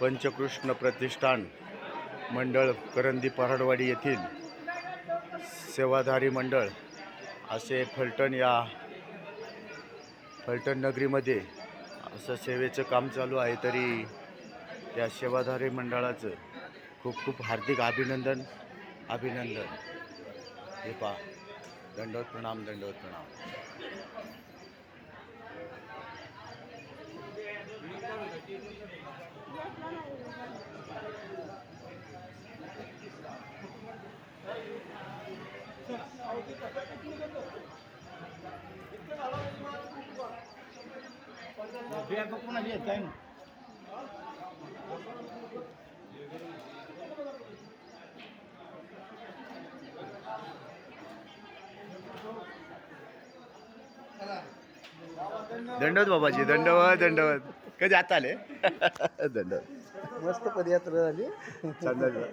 पंचकृष्ण प्रतिष्ठान मंडळ करंदी पहाडवाडी येथील सेवाधारी मंडळ असे फलटण या फलटण नगरीमध्ये असं सेवेचं काम चालू आहे तरी त्या सेवाधारी मंडळाचं खूप खूप हार्दिक अभिनंदन अभिनंदन. हे पा दंडवत प्रणाम दंडवत प्रणाम. दंडवत बाबाजी दंडवत दंडवत. कधी आता आले? दंडवत. मस्त पदयात्रा झाली. चांगलं